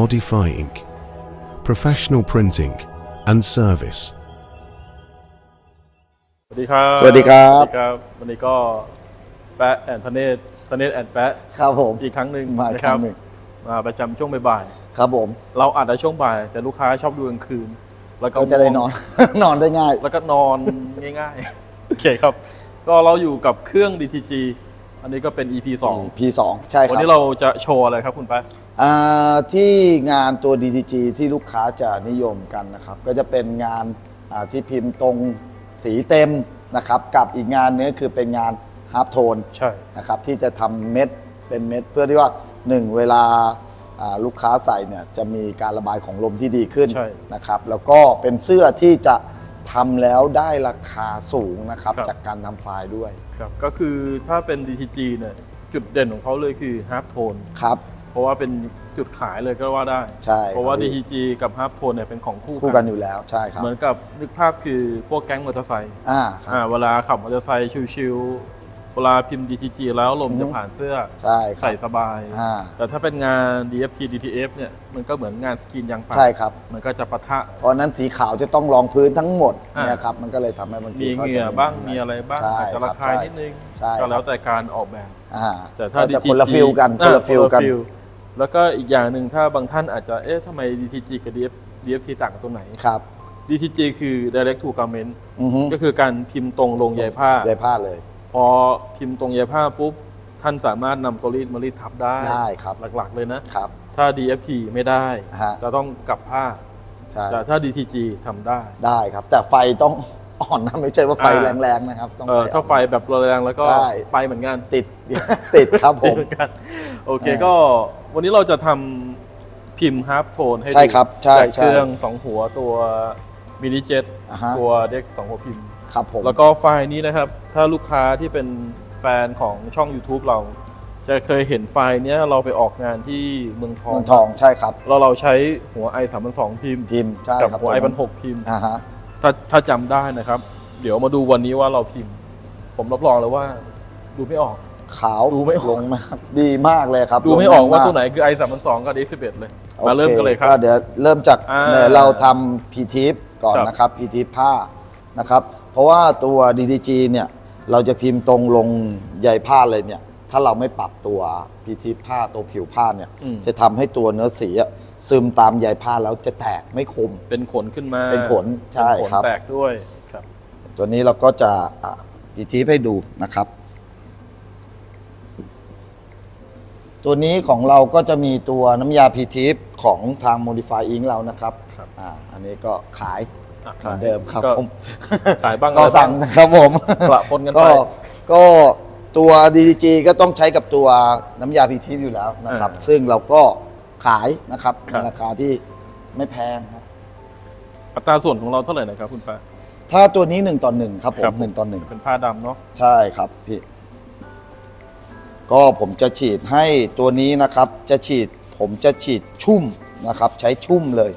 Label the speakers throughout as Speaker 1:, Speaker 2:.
Speaker 1: Modify Inc. Professional printing and service.
Speaker 2: สวัสดีครับ
Speaker 3: สวัสดีครับ
Speaker 2: สวัสดีครับ วันนี้ก็แปะแอนทเนตทเนตแอนแปะ
Speaker 3: ครับผม
Speaker 2: อีกครั้งหนึ่ง
Speaker 3: มาอีก
Speaker 2: นะ
Speaker 3: ครั้งหนึ่ง
Speaker 2: มาประจำช่วงบ่าย
Speaker 3: ครับผม
Speaker 2: ๆเราอัดในช่วงบ่าย แต่ลูกค้าชอบดูกลางคืน แล้วก็
Speaker 3: ก็จะได้นอน นอนได้ง่าย
Speaker 2: แล้วก็นอน ง่ายๆ โอเคครับ ก็เราอยู่กับเครื่อง DTG อันนี้ก็เป็น EP 2
Speaker 3: P2 ใช่ค
Speaker 2: วัน
Speaker 3: รับ
Speaker 2: นี้เราจะโชว์อะไรครับคุณแป๊ะ
Speaker 3: อ่าที่งานตัว DTG ที่ลูกค้าจะนิยมกันนะครับ ก็จะเป็นงานอ่าที่พิมพ์ตรงสีเต็มนะครับ กับอีกงานหนึงก็คือเป็นงานฮาร์ปโทน
Speaker 2: ใช่
Speaker 3: นะครับที่จะทำเม็ดเป็นเม็ดเพื่อที่ว่าหนึ่งเวลาอ่าลูกค้าใส่เนี่ยจะมีการระบายของลมที่ดีขึ้น
Speaker 2: ใช่
Speaker 3: นะครับ แล้วก็เป็นเสื้อที่จะทำแล้วได้ราคาสูงนะครับ
Speaker 2: ครับ
Speaker 3: จากการทำไฟล์ด้วย
Speaker 2: ครับก็คือถ้าเป็น DTG เนี่ยจุดเด่นของเขาเลยคือ Half Tone
Speaker 3: ครับ
Speaker 2: เพราะว่าเป็นจุดขายเลยก็ว่าได้
Speaker 3: ใช่
Speaker 2: เพราะว่า
Speaker 3: ครับ
Speaker 2: DTG กับ Half Tone เนี่ยเป็นของคู่
Speaker 3: คู่กันอยู่แล้วใช่ครับ
Speaker 2: เหมือนกับนึกภาพคือพวกแก๊งมอเตอร์ไซค์
Speaker 3: อ่าค
Speaker 2: อ่า
Speaker 3: รับ
Speaker 2: เวลาขับมอเตอร์ไซค์ชิวๆเวลาพิมพ์ DTG แล้วลม
Speaker 3: อือฮึ
Speaker 2: จะผ่านเสื้อ
Speaker 3: ใช่ครับ
Speaker 2: ใส่สบาย
Speaker 3: อ่า
Speaker 2: แต่ถ้าเป็นงาน DFT DTF เนี่ยมันก็เหมือนงานสกรีนยางป่า
Speaker 3: ใช่ครับ
Speaker 2: มันก็จะปะทะ
Speaker 3: เพราะฉะนั้นสีขาวจะต้องรองพื้นทั้งหมด
Speaker 2: อ่า
Speaker 3: เนี่ยครับมันก็เลยทำให้บางที
Speaker 2: มี
Speaker 3: ขา
Speaker 2: เหงื่อ
Speaker 3: จะ
Speaker 2: บ้างมีอะไรบ้าง
Speaker 3: ใช่
Speaker 2: อาจจะระคายนิดนึง
Speaker 3: ใช่
Speaker 2: ก็
Speaker 3: ค
Speaker 2: แล้
Speaker 3: รั
Speaker 2: ว
Speaker 3: บ
Speaker 2: แต่การออกแบบ
Speaker 3: อ่า
Speaker 2: แต่ถ้า
Speaker 3: ก็จะ
Speaker 2: DTG
Speaker 3: คนละฟิลกันคนละฟิลกัน
Speaker 2: อ่า แล้วก็อีกอย่างหนึ่งถ้าบางท่านอาจจะเอ๊ะทำไม DTG กับ DF DFT ต่างกันตรงไหน
Speaker 3: ครับ
Speaker 2: DTG คือ direct to garment
Speaker 3: อือฮึ
Speaker 2: ก็คือการพิมพ์ตรงลงใยผ้า
Speaker 3: ได้ผ้าเลย
Speaker 2: พอพิมพ์ตรงใยผ้าปุ๊บ ท่านสามารถนำตัวรีดมารีดทับได้
Speaker 3: ได้ครับ
Speaker 2: หลักๆเลยนะ
Speaker 3: ครับ
Speaker 2: ถ้า DFT ไม่ได้
Speaker 3: ฮะ
Speaker 2: จะต้องกลับผ้า
Speaker 3: ใช่
Speaker 2: แต่ถ้า DTG ทำได้
Speaker 3: ได้ครับ แต่ไฟต้อง อ่อนนะไม่ใช่ว่าไฟ
Speaker 2: อ่า
Speaker 3: แรงๆนะครับต้อง
Speaker 2: เออ
Speaker 3: อ่อน
Speaker 2: ถ้าไฟแบบแรงแล้วก็
Speaker 3: ใช่
Speaker 2: ไปเหมือนกัน
Speaker 3: ติด ติดครับผ
Speaker 2: ติด
Speaker 3: ม
Speaker 2: เหมือนกันโอเค
Speaker 3: อ่า
Speaker 2: ก็วันนี้เราจะทำพิมพ์ฮาร์ปโทนให้ดู
Speaker 3: ใช่ครับใช่
Speaker 2: จาก
Speaker 3: ใช่
Speaker 2: เครื่องสองหัวตัวมินิเจ็ต
Speaker 3: อ่าฮะ
Speaker 2: ตัวเด็กสองหัวพิมพ์
Speaker 3: ครับผม
Speaker 2: แล้วก็ไฟล์นี้นะครับ ถ้าลูกค้าที่เป็นแฟนของช่อง YouTube เรา จะเคยเห็นไฟล์เนี้ยเราไปออกงานที่เมืองทอง
Speaker 3: เมืองทองใช่ครับ
Speaker 2: เราเราใช้หัว i 3 2 0พิมพ์
Speaker 3: พิมพ์ใช่
Speaker 2: กับ
Speaker 3: ครับ
Speaker 2: หัว i
Speaker 3: ผม
Speaker 2: 1 6พิมพ์
Speaker 3: อ่าฮะ
Speaker 2: ถ้าถ้าจำได้นะครับ เดี๋ยวมาดูวันนี้ว่าเราพิมพ์ ผมรับรองเลยว่า ดูไม่ออก
Speaker 3: ขาว
Speaker 2: ดูไม่ออก
Speaker 3: ลงมากดีมากเลยครับ
Speaker 2: ดูไม่ออกว่า
Speaker 3: ลง
Speaker 2: ตัวไหนคือ i 3 2กับ x 11เลย
Speaker 3: โอ
Speaker 2: มาเริ่มกันเลยครับ
Speaker 3: ก็เดี๋ยวเริ่มจาก
Speaker 2: อ่า
Speaker 3: เนี่ยเราทำพีทิปก่อน
Speaker 2: ครับ
Speaker 3: นะครับพีทิปผ้านะครับ เพราะว่าตัว DTG เนี่ยเราจะพิมพ์ตรงลงใยผ้าเลยเนี่ย ถ้าเราไม่ปรับตัวพีทิปผ้าตัวผิวผ้าเนี่ย
Speaker 2: อืม
Speaker 3: จะทำให้ตัวเนื้อสีอะ ซึมตามใยผ้าแล้วจะแตกไม่คม
Speaker 2: เป็นขนขึ้นมา
Speaker 3: เป็นขนใช่
Speaker 2: เป็นขน
Speaker 3: ครับ
Speaker 2: แตกด้วยครับ
Speaker 3: ตัวนี้เราก็จะพีทิปให้ดูนะครับ ตัวนี้ของเราก็จะมีตัวน้ำยาพีทิปของทาง Modify Ink เรานะครับ
Speaker 2: ครับ
Speaker 3: อ่าอันนี้ก็ขาย
Speaker 2: อะ
Speaker 3: เหมือนเดิมครับ
Speaker 2: ก็
Speaker 3: ผม
Speaker 2: ขายบ้าง
Speaker 3: ก็สั่ง
Speaker 2: อะไรบ้าง
Speaker 3: นะครับผม
Speaker 2: ปะปนกันไป
Speaker 3: ก็ก็ตัว DDG ก็ต้องใช้กับตัวน้ำยาพีทิปอยู่แล้วนะครับ
Speaker 2: อ่า
Speaker 3: ซึ่งเราก็ ขายนะครับ
Speaker 2: ครั
Speaker 3: ใน
Speaker 2: บ
Speaker 3: ราคาที่ไม่แพงครับ
Speaker 2: อัตราส่วนของเราเท่าไหร่นะครับ คุณป้า
Speaker 3: ถ้าตัวนี้หนึ่งต่อหนึ่งครับผมหนึ่งต่อหนึ่ง
Speaker 2: เป็นผ้าดำเนาะ
Speaker 3: ใช่ครับพี่ ก็ผมจะฉีดให้ตัวนี้นะครับ จะฉีดผมจะฉีดชุ่มนะครับ ใช้ชุ่มเลย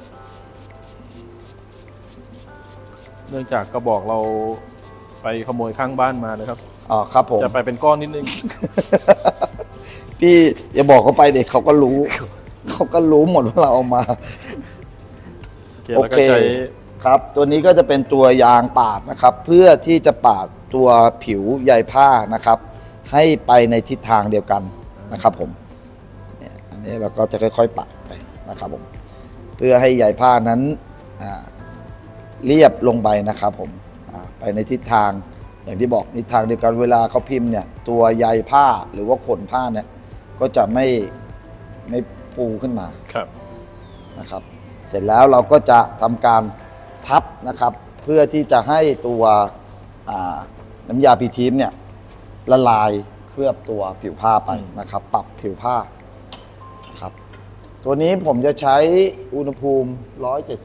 Speaker 2: เนื่องจากกระบอกเราไปขโมยข้างบ้านมานะครับ
Speaker 3: อ่าครับผม
Speaker 2: จะไปเป็นก้อนนิดนึง
Speaker 3: พี่อย่าบอกเขาไปเด็กเขาก็รู้ เขาก็รู้หมดว่าเราเอามา
Speaker 2: โอเคแล้วก็ใช้
Speaker 3: ครับ ตัวนี้ก็จะเป็นตัวยางปาดนะครับ เพื่อที่จะปาดตัวผิวใยผ้านะครับ ให้ไปในทิศทางเดียวกันนะครับผมเนี่ยอันนี้เราก็จะค่อยๆปาดไปนะครับผมเพื่อให้ใยผ้านั้นอ่าเรียบลงไปนะครับผมอ่าไปในทิศทางอย่างที่บอกทิศทางเดียวกันเวลาเขาพิมพ์เนี่ยตัวใยผ้าหรือว่าขนผ้าเนี่ยก็จะไม่ไม่ ฟูขึ้นมา
Speaker 2: ครับ
Speaker 3: นะครับ เสร็จแล้วเราก็จะทำการทับนะครับ เพื่อที่จะให้ตัวอ่าน้ำยาพีทีมเนี่ยละลายเคลือบตัวผิวผ้าไปนะครับ ปรับผิวผ้าครับ ตัวนี้ผมจะใช้อุณหภูมิ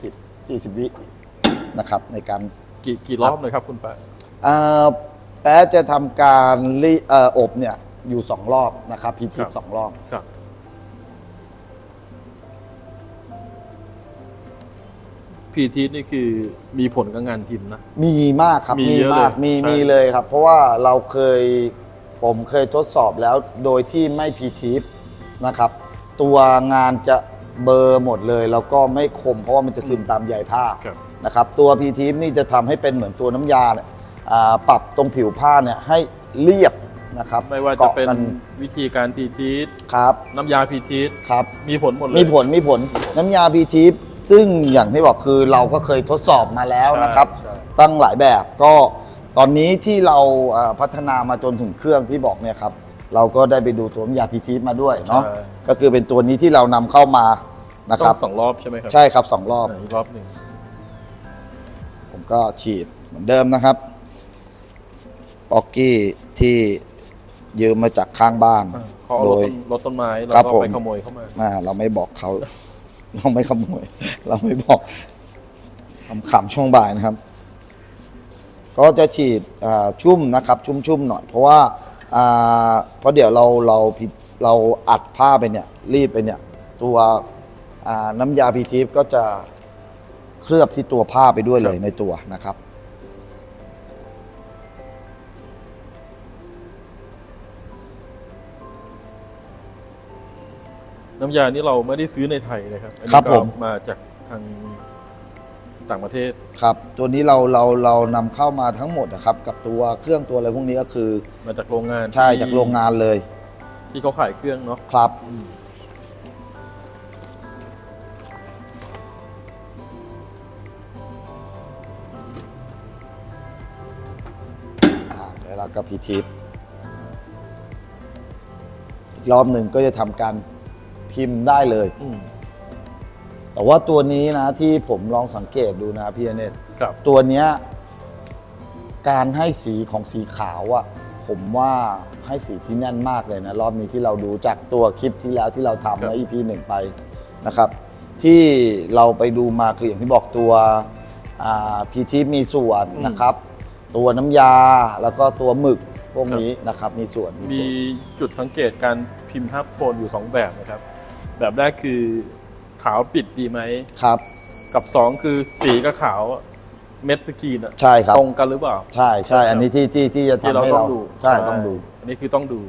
Speaker 3: 170 40 วินะครับในการ
Speaker 2: กี่กี่รอบเลยครับคุณป้า
Speaker 3: อ่าแป๊ะจะทำการรีเอ่ออบเนี่ยอยู่ 2 รอบนะครับพีที
Speaker 2: ครับ
Speaker 3: สองรอบ
Speaker 2: พีทีนี่คือมีผลกับงานพิมพ์นะ
Speaker 3: มีมากครับ
Speaker 2: มี
Speaker 3: มี
Speaker 2: เยอะ
Speaker 3: มาก
Speaker 2: เลย
Speaker 3: มี
Speaker 2: ใช่
Speaker 3: มีเลยครับ เพราะว่าเราเคยผมเคยทดสอบแล้วโดยที่ไม่พีทีฟนะครับ ตัวงานจะเบลอร์หมดเลย แล้วก็ไม่คมเพราะว่ามันจะซึมตามใยผ้า
Speaker 2: ครับ
Speaker 3: นะครับ ตัวพีทีฟนี่จะทำให้เป็นเหมือนตัวน้ำยาเนี่ยอ่าปรับตรงผิวผ้าเนี่ยให้เรียบนะครับ
Speaker 2: ไม่ว่าจะ
Speaker 3: กา
Speaker 2: เป็น
Speaker 3: กั
Speaker 2: วิธีการพีทีส
Speaker 3: ครับ
Speaker 2: น้ำยาพีทีส
Speaker 3: ครับ
Speaker 2: มีผลหมดเลย
Speaker 3: มีผลมีผลน้ำยาพีทีฟ ซึ่งอย่างที่บอกคือเราก็เคยทดสอบมาแล้ว
Speaker 2: ใช่
Speaker 3: นะครับ
Speaker 2: ใช่
Speaker 3: ตั้งหลายแบบก็ตอนนี้ที่เราอ่าพัฒนามาจนถึงเครื่องที่บอกเนี่ยครับ เราก็ได้ไปดูตัวน้ำยาพีทีฟมาด้วยเนาะก็คือเป็นตัวนี้ที่เรานำเข้ามานะค
Speaker 2: ต้
Speaker 3: รั
Speaker 2: อบงสองรอบใช่ไหมครับ
Speaker 3: ใช่ครับสองรอบ
Speaker 2: ไหนอีกรอบหนึ่ง
Speaker 3: ผมก็ฉีดเหมือนเดิมนะครับป๊อกกี้ที่ยืมมาจากข้างบ้าน
Speaker 2: อ่าเขาเอา
Speaker 3: โด
Speaker 2: รถ
Speaker 3: ย
Speaker 2: ต้นรถต้นไม้แล้ว
Speaker 3: ครับ
Speaker 2: ก็
Speaker 3: ผม
Speaker 2: ไปขโมยเข้ามา
Speaker 3: อ่าเราไม่บอกเขา เราไม่ขโมย เราไม่บอกขำๆช่วงบ่ายนะครับ ก็จะฉีดอ่าชุ่มนะครับ ชุ่มๆหน่อย เพราะว่าอ่าเพราะเดี๋ยวเราเราผิดเราอัดผ้าไปเนี่ย รีดไปเนี่ย ตัวอ่าน้ำยาพีทีฟก็จะเคลือบที่ตัวผ้าไปด้วยเลยในตัวนะครับ
Speaker 2: น้ำยานี่เราไม่ได้ซื้อในไทยนะครับอันนี้
Speaker 3: ครับ
Speaker 2: ก็
Speaker 3: ผม
Speaker 2: มาจากทางต่างประเทศ
Speaker 3: ครับ ตัวนี้เราเราเรานำเข้ามาทั้งหมดนะครับ กับตัวเครื่องตัวอะไรพวกนี้ก็คือ
Speaker 2: มาจากโรงงาน
Speaker 3: ใช่
Speaker 2: ที่
Speaker 3: จากโรงงานเลย
Speaker 2: ที่เขาขายเครื่องเนาะ
Speaker 3: ครับ อ่าเวลากับพีทิปอีกรอบหนึ่งก็จะทำการ พิมพ์ได้เลย
Speaker 2: อืม
Speaker 3: แต่ว่าตัวนี้นะที่ผมลองสังเกตดูนะพี่อเนต
Speaker 2: ครับ
Speaker 3: ตัวเนี้ยการให้สีของสีขาวอะผมว่าให้สีที่แน่นมากเลยนะ รอบนี้ที่เราดูจากตัวคลิปที่แล้วที่เราทำใน EP หนึ่งไปนะครับ ที่เราไปดูมาคืออย่างที่บอกตัวพีทีมีส่วนนะครับ ตัวน้ำยาแล้วก็ตัวหมึกพวกนี้นะครับ มีส่วนมี
Speaker 2: มี
Speaker 3: ส่วน
Speaker 2: จุดสังเกตการพิมพ์ทับโทนอยู่ 2 แบบนะครับ แบบแรกคือขาวปิดดีไหม
Speaker 3: ครับ
Speaker 2: กับ2คือสีกับขาวเม็ดสกรีนอะ
Speaker 3: ใช่ครับ
Speaker 2: ตรงกันหรือเปล่า
Speaker 3: ใช่ใช่ อันนี้ที่ที่ที่จะ
Speaker 2: ที่
Speaker 3: ทำ
Speaker 2: เรา
Speaker 3: ให้
Speaker 2: ต้อ
Speaker 3: เรา
Speaker 2: งดู
Speaker 3: ใช่ต้องดู
Speaker 2: อันนี้คือต้องดู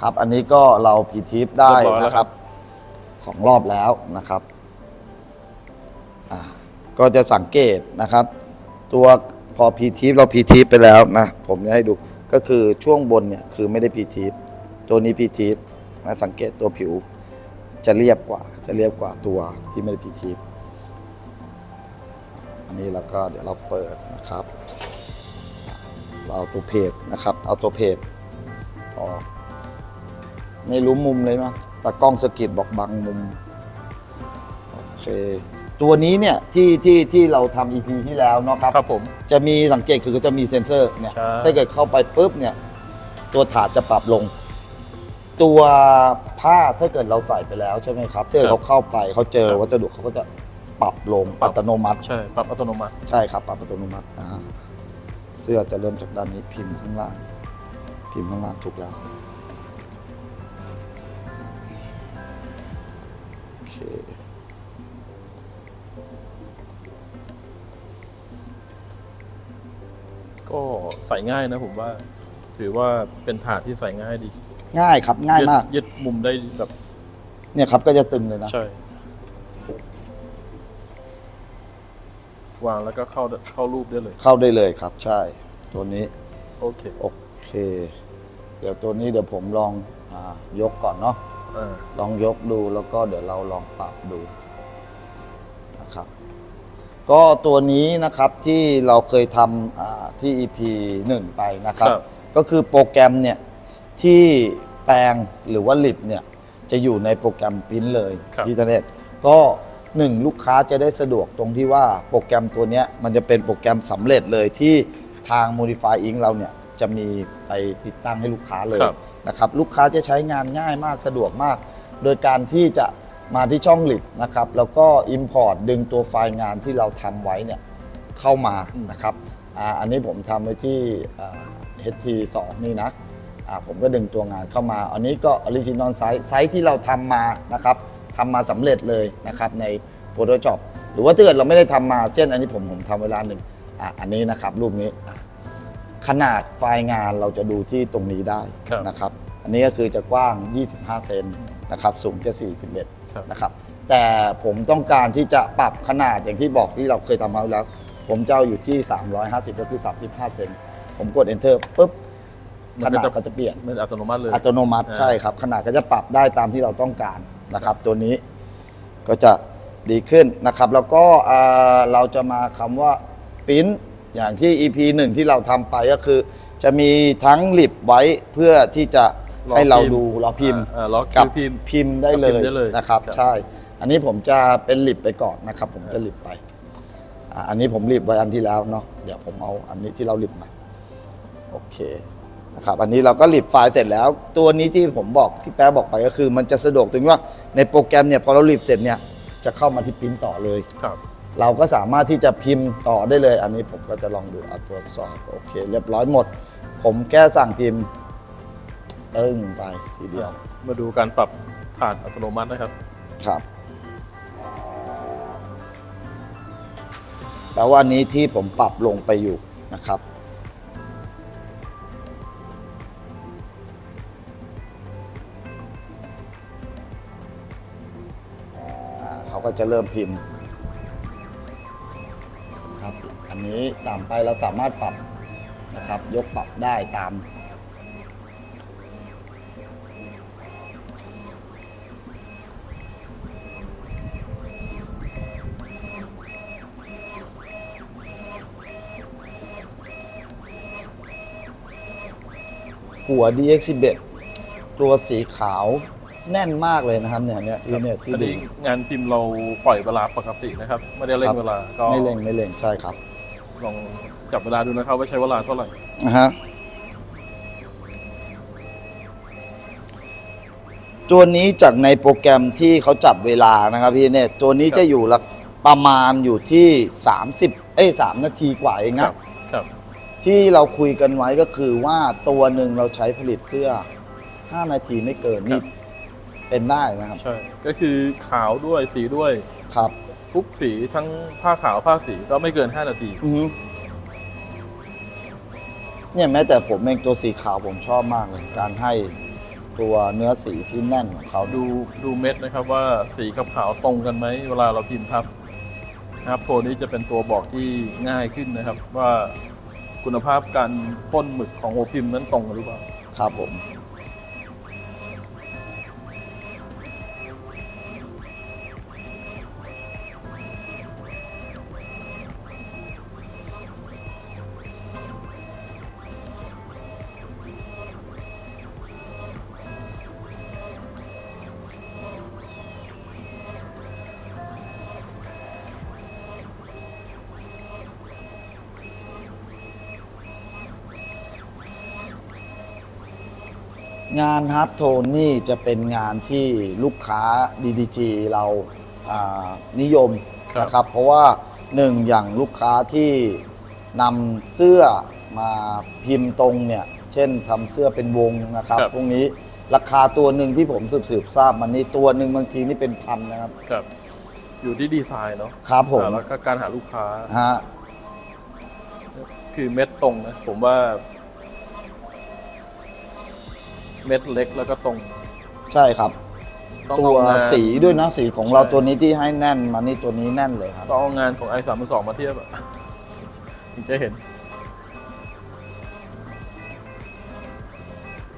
Speaker 3: ครับ อันนี้ก็เราพีทิปได้
Speaker 2: เรียบร้อยแล้ว
Speaker 3: นะค
Speaker 2: ครั
Speaker 3: รับบสองรอบแล้วนะครับอ่าก็จะสังเกตนะครับ ตัวพอพีทิปเราพีทิปไปแล้วนะ ผมจะให้ดูก็คือช่วงบนเนี่ยคือไม่ได้พีทิปตัวนี้พีทิปนะสังเกตตัวผิว จะเรียบกว่าจะเรียบกว่าตัวที่ไม่ได้พีทิปอันนี้แล้วก็เดี๋ยวเราเปิดนะครับ เราเอาตัวเพจนะครับ เอาตัวเพจออกไม่รู้มุมเลยมั้งตากล้องสะกิดบอกบังมุมโอเคตัวนี้เนี่ยที่ที่ที่เราทำ EP ที่แล้วเนาะครับ
Speaker 2: ครับผม
Speaker 3: จะมีสังเกตคือจะมีเซ็นเซอร์เนี่ย
Speaker 2: ใช่
Speaker 3: ถ้าเกิดเข้าไปปุ๊บเนี่ย ตัวถาดจะปรับลง ตัวผ้าถ้าเกิดเราใส่ไปแล้วใช่ไหมครับถ้าเกิดเขาเข้าไปเขาเจอวัสดุเขาก็จะปรับลงอัตโนมัติ
Speaker 2: ใช่ปรับอัตโนมัติ
Speaker 3: ใช่ครับปรับอัตโนมัติอ่าเสื้อจะเริ่มจากด้านนี้พิมพ์ข้างล่าง พิมพ์ข้างล่างถูกแล้วโอเค
Speaker 2: ก็ใส่ง่ายนะผมว่า ถือว่าเป็นถาดที่ใส่ง่ายดี
Speaker 3: ง่ายครับ ง่ายมาก
Speaker 2: ดยึดมุมได้แบบ
Speaker 3: เนี่ยครับก็จะตึงเลยนะ
Speaker 2: ใช่ วางแล้วก็เข้าเข้ารูปได้เลย
Speaker 3: เข้าได้เลยครับ ใช่ ตัวนี้
Speaker 2: โอเค
Speaker 3: โอเค เดี๋ยวตัวนี้เดี๋ยวผมลองอายกก่อนเนาะ
Speaker 2: อ่า
Speaker 3: ลองยกดูแล้วก็เดี๋ยวเราลองปรับดูนะครับ ก็ตัวนี้นะครับที่เราเคยทำอ่าที่ EP 1 ไปนะครับ
Speaker 2: ครับ
Speaker 3: ก็คือโปรแกรมเนี่ย ที่แปลงหรือว่าลิบเนี่ยจะอยู่ในโปรแกรมปริ้นเลย
Speaker 2: ครับ
Speaker 3: ที่อินเทอร์เน็ตก็หนึ่งลูกค้าจะได้สะดวกตรงที่ว่าโปรแกรมตัวเนี้ยมันจะเป็นโปรแกรมสำเร็จเลยที่ทาง Modify Ink เราเนี่ยจะมีไปติดตั้งให้ลูกค้าเลย
Speaker 2: ครับ
Speaker 3: นะครับลูกค้าจะใช้งานง่ายมากสะดวกมาก โดยการที่จะมาที่ช่องลิบนะครับแล้วก็ Import ดึงตัวไฟล์งานที่เราทำไว้เนี่ยเข้ามา
Speaker 2: อืม
Speaker 3: นะครับอาอันนี้ผมทำไว้ที่อ่า HT2 นี่นะอ่า ผมก็ดึงตัวงานเข้ามา อันนี้ก็ Original Size ไซส์ที่เราทำมานะครับทำมาสำเร็จเลยนะครับใน Photoshop หรือว่าถ้าเกิดเราไม่ได้ทำมา เช่น อันนี้ผมผมทำเวลาหนึ่งอะอันนี้นะครับรูปนี้อะขนาดไฟล์งานเราจะดูที่ตรงนี้ได้
Speaker 2: ครับ
Speaker 3: นะครับ อันนี้ก็คือจะกว้าง 25 เซนนะครับ สูงจะ 41
Speaker 2: ครับ
Speaker 3: นะครับ แต่ผมต้องการที่จะปรับขนาดอย่างที่บอกที่เราเคยทำมาแล้ว ผมจะเอาอยู่ที่ 350 ก็คือ 35 เซนผมกด enter ปุ๊บ ขนาดก็จะเปลี่ยน
Speaker 2: มันอัตโนมัติเลย
Speaker 3: อัตโนมัติ
Speaker 2: อ่า
Speaker 3: ใช่ครับ ขนาดก็จะปรับได้ตามที่เราต้องการนะครับ ตัวนี้ก็จะดีขึ้นนะครับ แล้วก็เอ่อเราจะมาคำว่าปริ้นอย่างที่ EP หนึ่งที่เราทำไปก็คือ จะมีทั้งลิบไว้เพื่อที่จะให้เราดูเราพิมพ์
Speaker 2: อ่าล็อก
Speaker 3: กับ
Speaker 2: คิวพิมพ์
Speaker 3: พิมพ์ได้เล
Speaker 2: กับพิม
Speaker 3: ย
Speaker 2: พ์ได้เลย
Speaker 3: นะครับ
Speaker 2: ครับ
Speaker 3: ใช่ อันนี้ผมจะเป็นลิบไปก่อนนะครับ ผมจะลิบไปอ่าอันนี้ผมลิบไว้อันที่แล้วเนาะเดี๋ยวผมเอาอันนี้ที่เราลิบมาโอเค นะครับอันนี้เราก็ลิบไฟล์เสร็จแล้ว ตัวนี้ที่ผมบอกที่แป๊ะบอกไปก็คือ มันจะสะดวกตรงที่ว่าในโปรแกรมเนี่ยพอเราลิบเสร็จเนี่ยจะเข้ามาที่พิมพ์ต่อเลย
Speaker 2: ครับ
Speaker 3: เราก็สามารถที่จะพิมพ์ต่อได้เลย อันนี้ผมก็จะลองดูเอาตรวจสอบโอเค เรียบร้อยหมด ผมแค่สั่งพิมพ์ตึ้งไปทีเดียว
Speaker 2: มาดูการปรับฐานอัตโนมัตินะครับ
Speaker 3: ครับแปลว่าอันนี้ที่ผมปรับลงไปอยู่นะครับ เขาก็จะเริ่มพิมพ์ครับอันนี้ต่ำไปเราสามารถปรับนะครับ ยกปรับได้ตาม หัว DX11 ตัวสีขาว แน่นมากเลยนะครับเนี่ยเนี่ยคือเนี่ยที่
Speaker 2: อัน
Speaker 3: ดู
Speaker 2: นี้งานพิมพ์เราปล่อยเวลาปกตินะครับ ไม่ได้เร่งเวลาก็
Speaker 3: ไม่เร่งไม่เร่งใช่ครับ
Speaker 2: ลองจับเวลาดูนะครับว่าใช้เวลาเท่าไหร่
Speaker 3: นะฮะตัวนี้จากในโปรแกรมที่เขาจับเวลานะครับพี่เนี่ยตัวนี้
Speaker 2: ครับ
Speaker 3: จะอยู่ละประมาณอยู่ที่ 30 เอ้ย3นาทีกว่าเอง
Speaker 2: ครั
Speaker 3: นะ
Speaker 2: บครับ
Speaker 3: ที่เราคุยกันไว้ก็คือว่าตัวหนึ่งเราใช้ผลิตเสื้อ 5 นาทีไม่เกินนี่ เป็นได้นะครับ
Speaker 2: ใช่ ก็คือขาวด้วยสีด้วย
Speaker 3: ครับ
Speaker 2: ทุกสีทั้งผ้าขาวผ้าสีก็ไม่เกิน 5 นาที
Speaker 3: อือฮึเนี่ยแม้แต่ผมเองตัวสีขาวผมชอบมากเลยการให้ตัวเนื้อสีที่แน่นของเขาดู
Speaker 2: ดูดูเม็ดนะครับว่าสีกับขาวตรงกันไหมเวลาเราพิมพ์ทับนะครับโทนนี้จะเป็นตัวบอกที่ง่ายขึ้นนะครับ ว่าคุณภาพการพ่นหมึกของหัวพิมพ์นั้นตรงกันหรือเปล่า
Speaker 3: ครับผม งานฮาร์ดโทนนี่จะเป็นงานที่ลูกค้า DDG เราอ่านิยม
Speaker 2: ครับ
Speaker 3: นะครับ เพราะว่าหนึ่งอย่างลูกค้าที่นำเสื้อมาพิมพ์ตรงเนี่ย เช่นทำเสื้อเป็นวงนะครับ
Speaker 2: ครับ
Speaker 3: พวกนี้ราคาตัวหนึ่งที่ผมสืบสืบทราบมันนี่ตัวหนึ่งบางทีนี่เป็นพันนะครับ
Speaker 2: ครับ อยู่ที่ดีไซน์เนาะ
Speaker 3: ครับผม
Speaker 2: อ่าแล้วก็การหาลูกค้า
Speaker 3: ฮะ
Speaker 2: คือเม็ดตรงนะ ผมว่า เม็ดเล็กแล้วก็ตรง
Speaker 3: ใช่ครับ
Speaker 2: ต้อง
Speaker 3: ตัว
Speaker 2: เอางาน
Speaker 3: สีด้วยนะสีของเรา
Speaker 2: ใช่
Speaker 3: ตัวนี้ที่ให้แน่นมานี่ตัวนี้แน่นเลยครับ
Speaker 2: ต้องเอางานของ i 3 2มาเทียบอะถึงจะเห็น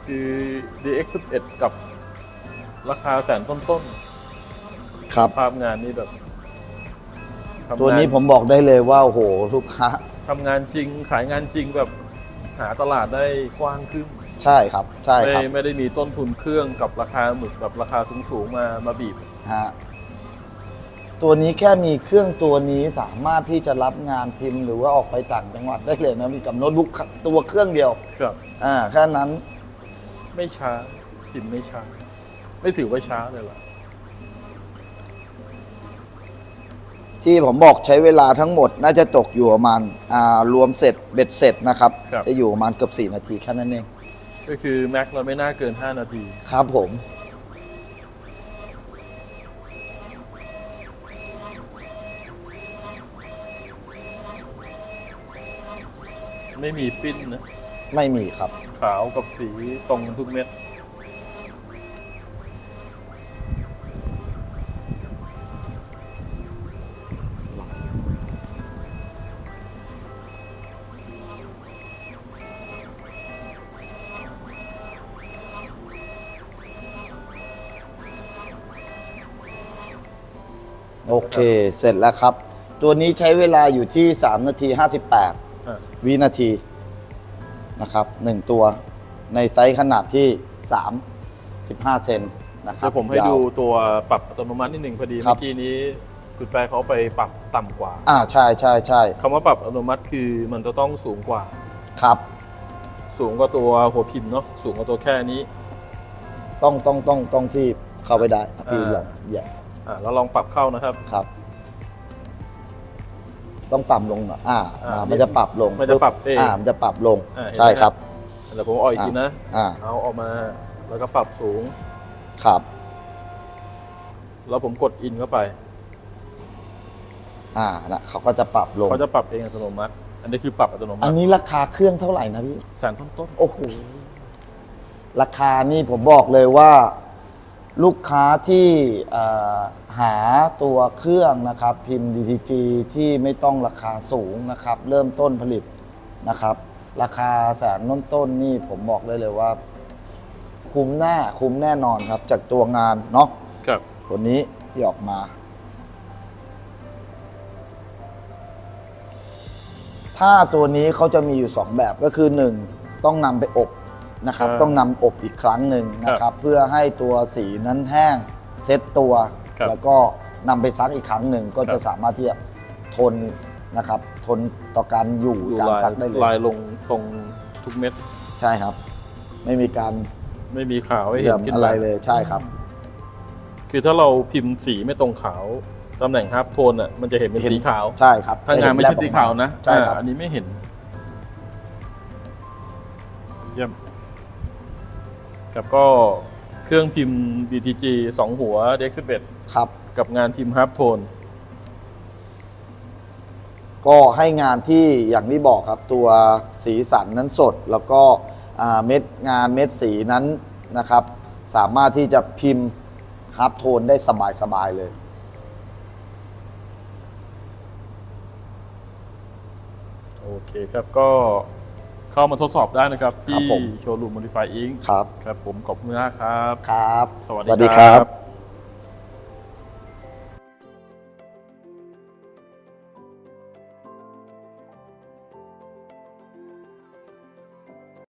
Speaker 2: คือ DX11 กับราคาแสนต้น
Speaker 3: ครับ
Speaker 2: ๆภาพงานนี่แบบทำงา
Speaker 3: ตัวนี้ผมบอกได้เลยว่าโอ้โหลูกค้า
Speaker 2: ทำงานจริงขายงานจริงแบบหาตลาดได้กว้างขึ้น
Speaker 3: ใช่ครับใช่
Speaker 2: ไม่
Speaker 3: ครับ
Speaker 2: ไม่ได้มีต้นทุนเครื่องกับราคาหมึกแบบราคาสูงๆมามาบีบ
Speaker 3: ฮะตัวนี้แค่มีเครื่องตัวนี้สามารถที่จะรับงานพิมพ์หรือว่าออกไปต่างจังหวัดได้เลยนะมีกับโน้ตบุ๊กตัวเครื่องเดียว
Speaker 2: ครับ
Speaker 3: อ่าแค่นั้น
Speaker 2: ไม่ช้าพิมพ์ไม่ช้า ไม่ถือว่าช้าเลยล่ะ
Speaker 3: ที่ผมบอกใช้เวลาทั้งหมดน่าจะตกอยู่ประมาณอ่ารวมเสร็จเบ็ดเสร็จนะครับ
Speaker 2: ครับ
Speaker 3: จะอยู่ประมาณเกือบ4นาทีแค่นั้นเอง
Speaker 2: ก็คือแม็กเราไม่น่าเกิน 5 นาที
Speaker 3: ครับผม
Speaker 2: ไม่มีปิ้นนะ
Speaker 3: ไม่มีครับ
Speaker 2: ขาวกับสีตรงกันทุกเม็ด
Speaker 3: โอเค เสร็จแล้วครับ ตัวนี้ใช้เวลาอยู่ที่ 3 นาที
Speaker 2: อะ
Speaker 3: 58 วินาทีนะครับ1ตัวในไซส์ขนาดที่ 3 15 เซนนะครั
Speaker 2: เดี๋
Speaker 3: บ
Speaker 2: ยวผมให้
Speaker 3: ยาว
Speaker 2: ดูตัวปรับอัตโนมัตินิดหนึ่งพอดี
Speaker 3: ครั
Speaker 2: เมื่
Speaker 3: บ
Speaker 2: อกี้นี้คุณแปรเขาไปปรับต่ำกว่า
Speaker 3: อ่าใช่ใช่ใช่
Speaker 2: คำว่าปรับอัตโนมัติคือมันจะต้องสูงกว่า
Speaker 3: ครับ
Speaker 2: สูงกว่าตัวหัวพิมพ์เนาะสูงกว่าตัวแค่นี้
Speaker 3: ต้องต้องต้องต้องที่เข้าไปได้พี่
Speaker 2: อ่า
Speaker 3: ลองเหยียบ
Speaker 2: อะแล้วลองปรับเข้านะครับ
Speaker 3: ครับ ต้องต่ำลงหน่อยอ่า
Speaker 2: อ่า
Speaker 3: อ่ามันจะปรับลง
Speaker 2: มันจะปรับเอง
Speaker 3: อ่ามันจะปรับลง
Speaker 2: อ่าเห็นไหม
Speaker 3: ใช่ครับ
Speaker 2: เดี๋ยวผมเอาอีกทีนะ
Speaker 3: อ่า
Speaker 2: เอาออกมาแล้วก็ปรับสูง
Speaker 3: ครับ
Speaker 2: แล้วผมกดอินเข้าไป
Speaker 3: อ่านะเขาก็จะปรับลง
Speaker 2: เขาจะปรับเองอัตโนมัติ อันนี้คือปรับอัตโนมั
Speaker 3: อัน
Speaker 2: ติ
Speaker 3: นี้ราคาเครื่องเท่าไหร่นะพี่
Speaker 2: แสนต้น
Speaker 3: โอ้โห ราคานี่ผมบอกเลยว่า ลูกค้าที่เอ่อหาตัวเครื่องนะครับพิมพ์ DTG ที่ไม่ต้องราคาสูงนะครับ เริ่มต้นผลิตนะครับ ราคาแสนต้นต้นๆนี่ผมบอกได้เลยว่า คุ้มแน่คุ้มแน่นอนครับ จากตัวงานเนาะ
Speaker 2: ๆครับ
Speaker 3: ตัวนี้ที่ออกมา ถ้าตัวนี้เขาจะมีอยู่ 2 แบบก็คือ 1 ต้องนำไปอบ นะครับ
Speaker 2: ครับ
Speaker 3: ต้องนำอบอีกครั้งหนึ่งนะครับ เพื่อให้ตัวสีนั้นแห้งเซ็ตตัว
Speaker 2: ครับ
Speaker 3: แล้วก็นำไปซักอีกครั้งหนึ่งก็
Speaker 2: ครั
Speaker 3: จะ
Speaker 2: บ
Speaker 3: สามารถที่จะทนนะครับ ทนต่อการอยู่
Speaker 2: ดู
Speaker 3: การ
Speaker 2: ลาย
Speaker 3: ซักได้เล
Speaker 2: ลาย
Speaker 3: ย
Speaker 2: ลงตรงทุกเม็ด
Speaker 3: ใช่ครับ ไม่มีการ
Speaker 2: ไม่มีขาวให้
Speaker 3: เห
Speaker 2: เห็
Speaker 3: ลื่
Speaker 2: น
Speaker 3: อม
Speaker 2: ขึ้น
Speaker 3: อะไร
Speaker 2: มา
Speaker 3: เลยใช่ครับ
Speaker 2: คือถ้าเราพิมพ์สีไม่ตรงขาวตำแหน่งฮาร์ปโทนอะมันจะเห็นเป็น
Speaker 3: เห็น
Speaker 2: สีขาว
Speaker 3: ใช่ครับ
Speaker 2: ถ้างานไม่ใช่สีขาวนะ
Speaker 3: ใช่ครับ
Speaker 2: อ่าอันนี้ไม่เห็น เยี่ยม กับก็เครื่องพิมพ์ DTG 2 หัว DX11
Speaker 3: ครับ
Speaker 2: กับงานพิมพ์ฮาร์ปโทน
Speaker 3: ก็ให้งานที่อย่างที่บอกครับตัวสีสันนั้นสดแล้วก็อ่าเม็ดงานเม็ดสีนั้นนะครับ สามารถที่จะพิมพ์ฮับโทนได้สบายๆเลย
Speaker 2: โอเคครับก็ เข้ามาทดสอบได้นะครับ
Speaker 3: ครับ
Speaker 2: ที่
Speaker 3: ผม
Speaker 2: โชว์รูม Modify Inc.
Speaker 3: ครับ
Speaker 2: ครับผมขอบคุณมากครับ
Speaker 3: ครับ
Speaker 2: สวัสดีครับ